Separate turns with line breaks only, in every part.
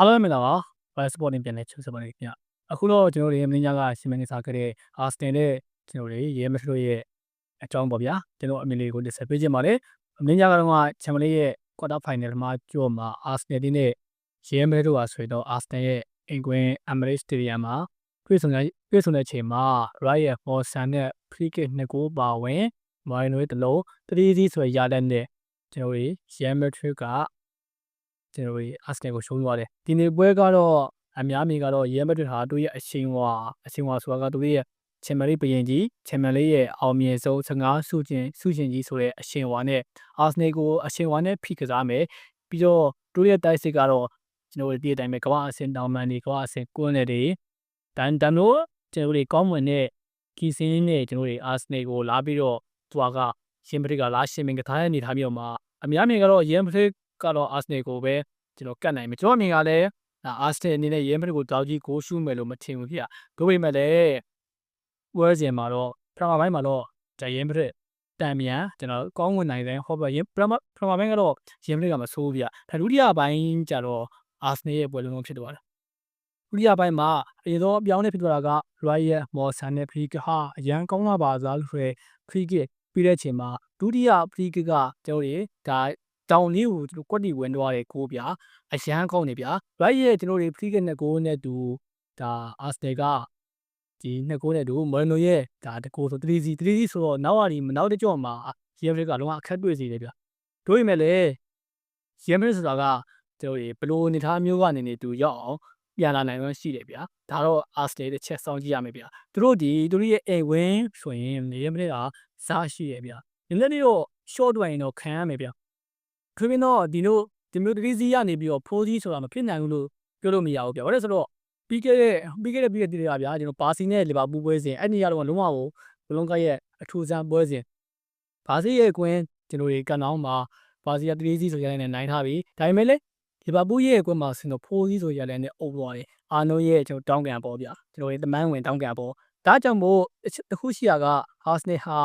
အားလုံးပဲမင်္ဂလာပါ။ Fire Sport နဲ့ပြန်လဲချုပ်စပါနေခင်ဗျ။အခုတော့ကျွန်တော်တို့ရေမင်းညာကရှင်းမင်းနေစားခဲ့တဲ့ Arsenal နဲ့ကျွန်တော်တို့ရေမက်ထရိုရဲ့အကြောင်းပေါ့ဗျာ။ကျွန်တော်အမြင်လေးကိုတင်ဆက်ပေးခြင်းပါတယ်။မင်းညာကတော့ချန်ပီယံလိရဲ့ quarter final မှာကြော့မှာ Arsenal နဲ့ရေမက်ထရိုဟာဆိုတော့ Arsenal ရဲ့အင်ကွင်း Emirates Stadium မှာတွေ့ဆုံတဲ့တွေ့ဆုံတဲ့ချိန်မှာ Ryan Foster နဲ့ free kick နှစ်ကိုပါဝင် Marino ရဲ့တလုံး3-0ဆိုရတဲ့နဲ့ကျွန်တော်တို့ရေမက်ထရိုက ကျွန်တော်တို့အာဆနယ်ကိုရှုံးသွားတယ်ဒီနေ့ပွဲကတော့အများမြင်ကတော့ရီယယ်မက်ဒရစ်ဟာသူရဲ့အချိန်ဝါအချိန်ဝါဆိုတာကသူရဲ့ချန်ပီယံလိဘရင်ကြီးချန်ပီယံလိရဲ့အောင်မြင်ဆုံး15ဆုချင်းဆုရှင်ကြီးဆိုတဲ့အချိန်ဝါနဲ့အာဆနယ်ကိုအချိန်ဝါနဲ့ဖိကစားမယ်ပြီးတော့သူရဲ့တိုက်စစ်ကတော့ကျွန်တော်တို့ဒီအတိုင်းပဲကမ္ဘာအဆင့်တောင်မှန်တွေကမ္ဘာအဆင့်ကွန်းနယ်တွေတန်တန်လို့ကျွန်တော်တို့ကောင်းမွန်တဲ့ကီစင်းနဲ့ကျွန်တော်တို့အာဆနယ်ကိုလာပြီးတော့သူကရှင်ပရိကလာရှင်မင်ကထားတဲ့အနေထားမျိုးမှာအများမြင်ကတော့ရီယယ်မက်ဒရစ် ကတော့အာဆနယ်ကိုပဲကျွန်တော်ကတ်နိုင်မယ်ကျွန်တော်အမြင်ကလည်းအာဆနယ်အနေနဲ့ရဲမက်ကိုတောက်ကြီးကိုရှုမယ်လို့မထင်ဘူးဖြစ်။ဒါပေမဲ့လည်းဝဲစင်မှာတော့ပထမပိုင်းမှာတော့ဒါရဲမက်တန်မြန်ကျွန်တော်ကောင်းဝင်နိုင်တယ်ဟောပါရင်ပထမပထမပိုင်းကတော့ရဲမက်ကမဆိုးဗျ။ဒါဒုတိယပိုင်းကျတော့အာဆနယ်ရဲ့ပွဲလုံးလုံးဖြစ်သွားတာ။ဒုတိယပိုင်းမှာအရင်ဆုံးအပြောင်းလဲဖြစ်သွားတာက Royal Morrison နဲ့ Free Kick ဟာအရန်ကောင်းလာပါစားလို့ဆိုရယ် Free Kick ပြီးတဲ့အချိန်မှာဒုတိယ Free Kick ကကျွန်တော်တို့ဒါ တောင်လေးကိုသူတို့ကွက်တီဝင်သွားတယ်ကိုဗျာအရန်ကောင်းနေဗျာ right ရဲ့ကျွန်တော်တို့ free kick နဲ့ကိုနဲ့တူဒါ Arsenal ကဒီနှစ်ကိုနဲ့တူမော်နိုရဲ့ဒါတကိုဆို 3 c 3 c ဆိုတော့နောက်ရီနောက်တစ်ကြော့မှာ Real ကလုံးဝအခက်တွေ့စေတယ်ဗျာတို့ရင်မဲ့လေ Real ဆိုတာကကျွန်တော်တို့ဘလိုအနေထားမျိုးကနေနေတူရောက်အောင်ပြန်လာနိုင်လို့ရှိတယ်ဗျာဒါတော့ Arsenal တဲ့ချက်ဆောင်ကြည့်ရမယ်ဗျာသူတို့ဒီသူတို့ရဲ့အိမ်ဝင်းဆိုရင် Real ကစားရှိရဗျာဒီနေ့တော့ short တွင်တော့ခံရမယ်ဗျာ ခွေးမင်းတော့ဒီလိုဒီမျိုးတတိစီကနေပြီးတော့ဖိုးကြီးဆိုတာမဖြစ်နိုင်ဘူးလို့ပြောလို့မရဘူးဗျ။ဘာလို့လဲဆိုတော့ပြီးခဲ့တဲ့ပြီးခဲ့တဲ့ပြီးခဲ့တဲ့တည်းကဗျာကျွန်တော်ပါစီနဲ့လီဗာပူးပွဲစဉ်အဲ့ဒီရတော့လုံးဝကိုဘလုံးကရဲ့အထူးဆန်းပွဲစဉ်ဘာစီရဲ့ကွင်းကျွန်တော်တွေကန်အောင်မှာပါစီကတတိစီဆိုရတဲ့နိုင်ထားပြီဒါပေမဲ့လေလီဗာပူးရဲ့ကွင်းမှာဆင်တော့ဖိုးကြီးဆိုရတဲ့နဲ့အုပ်သွားတယ်အာနိုရဲ့ကျွန်တော်တောင်းကန်ပေါ်ဗျာကျွန်တော်တွေတမန်ဝင်တောင်းကန်ပေါ်ဒါကြောင့်မို့တခုရှိရကဟာစနေဟာ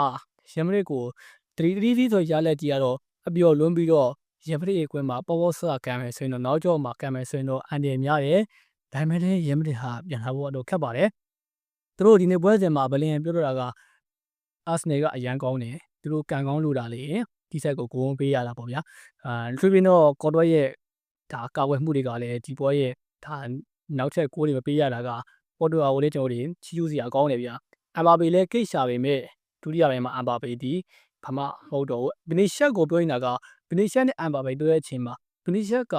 ရမရစ်ကိုတတိတတိဆိုရလက်ကြီးကတော့အပျော်လွန်းပြီးတော့ ရပရိကွင်းမှာပေါ်ပေါ်ဆဆကံမယ်ဆိုရင်တော့နောက်ကျောမှာကံမယ်ဆိုရင်တော့အန်ဒီများတယ်ဒါပေမဲ့လည်းရမရိဟာပြန်လာဖို့တော့ခက်ပါတယ်သူတို့ဒီနေ့ပွဲစဉ်မှာဘလင်ပြောတော့တာကအာဆနယ်ကအရန်ကောင်းတယ်သူတို့ကံကောင်းလို့တာလေဒီဆက်ကိုဂိုးပေးရတာပေါ့ဗျာအာထရီပင်းတော့ကော်တော့ရဲ့ဒါကာဝယ်မှုတွေကလည်းဒီပွဲရဲ့ဒါနောက်ထပ်ကိုးတွေမပေးရတာကပေါ်တိုအာကိုလည်းကျွန်တော်တို့ချီယူစီအကောင်းတယ်ဗျာအမ်ဘာပေလည်းကိတ်ရှာပေမဲ့ဒုတိယပိုင်းမှာအမ်ဘာပေဒီဘာမှမဟုတ်တော့ဘူးဘီနီရှက်ကိုပြောနေတာက ဗနီရှက်နဲ့အမ်ဘာဘိုင်တွေ့တဲ့အချိန်မှာဗနီရှက်က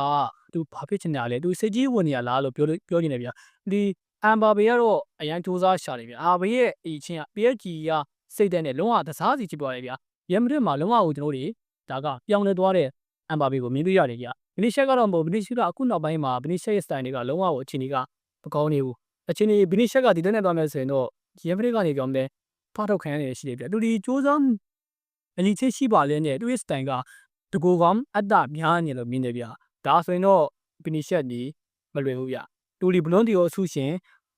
သူဘာဖြစ်ချင်တာလဲသူစိတ်ကြီးဝင်နေရလားလို့ပြောပြောနေတယ်ဗျာဒီအမ်ဘာဘေကတော့အရန်စူးစမ်းရှာတယ်ဗျာအာဘေရဲ့အချင်းက PSG ကစိတ်တဲ့နဲ့လုံးဝသစားစီဖြစ်သွားတယ်ဗျာရမ်မရစ်မှာလုံးဝကိုကျွန်တော်တို့ဒါကပြောင်းလဲသွားတဲ့အမ်ဘာဘေကိုမြင်တွေ့ရတယ်ဗျာဗနီရှက်ကတော့မဟုတ်ဗနီရှက်ကအခုနောက်ပိုင်းမှာဗနီရှက်ရဲ့စတိုင်တွေကလုံးဝကိုအချင်းကြီးကမကောင်းနေဘူးအချင်းကြီးဗနီရှက်ကဒီတက်နဲ့သွားမယ်ဆိုရင်တော့ရမ်မရစ်ကနေပြောင်းတယ်ဖားထုတ်ခံရတယ်ရှိတယ်ဗျာသူဒီစူးစမ်းအလီချစ်ရှိပါလဲနဲ့သူရဲ့စတိုင်က တကူကောင်အတ္တများနေလို့မြင်တယ်ဗျဒါဆိုရင်တော့ပီနီရှက်ဒီမလွယ်ဘူးဗျတူလီဘလွန်ဒီရောဆူရှင်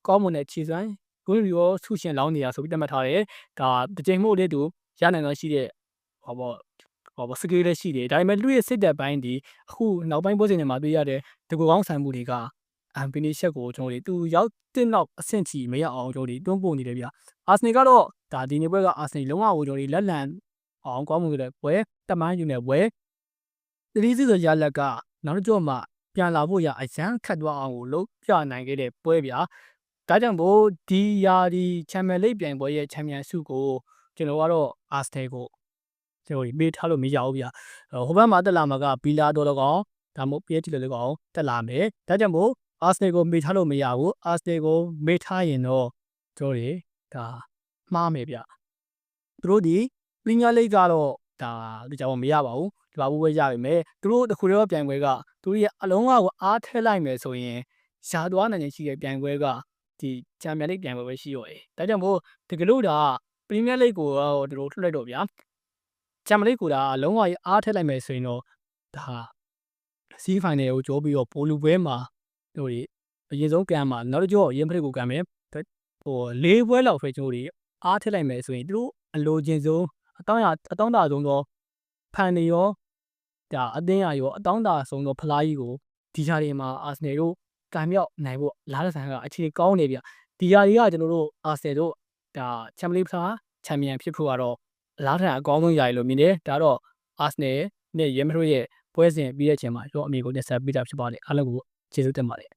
ကောင်းမွန်တဲ့ခြေစွမ်းဂုဏ်ရီရောဆူရှင်လောင်းနေရဆိုပြီးတတ်မှတ်ထားတယ်ဒါတစ်ချိန်မို့လေးတူရနိုင်တော့ရှိတဲ့ဟောပေါ့ဟောပေါ့စကေးလည်းရှိတယ်ဒါပေမဲ့လူရဲ့စစ်တပ်ပိုင်းဒီအခုနောက်ပိုင်းပွဲစဉ်တွေမှာတွေ့ရတဲ့တကူကောင်းဆိုင်မှုတွေကအမ်ပီနီရှက်ကိုကျွန်တော်တို့သူရောက်တဲ့နောက်အဆင့်ချီမရအောင်ကျွန်တော်တို့တွန်းပို့နေတယ်ဗျအာဆနယ်ကတော့ဒါဒီနေ့ပွဲကအာဆနယ်လုံးဝကိုကျွန်တော်တို့လက်လန် အောင်ကောင်းမှုတွေပွဲတမန်ယူနေပွဲတတိစီဆိုရလက်ကနောက်တစ်ကြော့မှပြန်လာဖို့ရအရန်ခတ်သွားအောင်ကိုလုပ်ပြနိုင်ခဲ့တဲ့ပွဲဗျာဒါကြောင့်မို့ဒီယာဒီချန်ပီယံလိပြိုင်ပွဲရဲ့ချန်ပီယံဆုကိုကျွန်တော်ကတော့အာစတယ်ကိုကျွန်တော်မေးထားလို့မရဘူးဗျာဟိုဘက်မှာတက်လာမှာကဘီလာတော်တော်ကောင်ဒါမှမဟုတ် PSG လို့လည်းကောင်တက်လာမယ်ဒါကြောင့်မို့အာစတယ်ကိုမေးထားလို့မရဘူးအာစတယ်ကိုမေးထားရင်တော့ကျွန်တော်တွေဒါမှားမယ်ဗျသူတို့ဒီ ပရီးမီးယားလိဂ်ကတော့ဒါဒီကြောင်မရပါဘူးဒီပါဘူးပဲရပါမယ်သူတို့တခုတည်းပြိုင်ပွဲကသူတို့ရဲ့အလုံးအကိုအားထည့်လိုက်မယ်ဆိုရင်ရှားသွားနိုင်နေရှိတဲ့ပြိုင်ပွဲကဒီချန်ပီယံလိဂ်ပြိုင်ပွဲပဲရှိရော်တယ်ဒါကြောင့်မို့တကယ်လို့ဒါပရီးမီးယားလိဂ်ကိုတော့သူတို့ထွက်လိုက်တော့ဗျာချန်ပီယံလိဂ်ကိုဒါအလုံးအအားထည့်လိုက်မယ်ဆိုရင်တော့ဒါစီးဖိုင်နယ်ကိုကြောပြီးတော့ပိုလူပွဲမှာတို့ဒီအရင်ဆုံးကန်မှာနောက်တစ်ကြောရင်းဖရက်ကိုကန်မယ်ဟိုလေးပွဲလောက်ပဲကျွန်တော်တို့အားထည့်လိုက်မယ်ဆိုရင်သူတို့အလိုချင်ဆုံး အတောင်းရအတောင်းတာဆုံးသောဖန်နေရောဒါအသင်းရရောအတောင်းတာဆုံးသောဖလားကြီးကိုဒီချာတွေမှာအာဆနယ်တို့ကံမြောက်နိုင်ဖို့လားတဲ့ဆိုင်ကအခြေကောင်းနေဗျဒီဟာတွေကကျွန်တော်တို့အာဆယ်တို့ဒါချန်ပီယံဖလားချန်ပီယံဖြစ်ဖို့ကတော့လားတဲ့အကောင်းဆုံးຢာရီလို့မြင်တယ်ဒါတော့အာဆနယ်နဲ့ရဲမထရိုရဲ့ပွဲစဉ်ပြီးတဲ့အချိန်မှာကျွန်တော်အမေကိုတက်ဆက်ပေးတာဖြစ်ပါတယ်အားလုံးကိုကျေးဇူးတင်ပါတယ်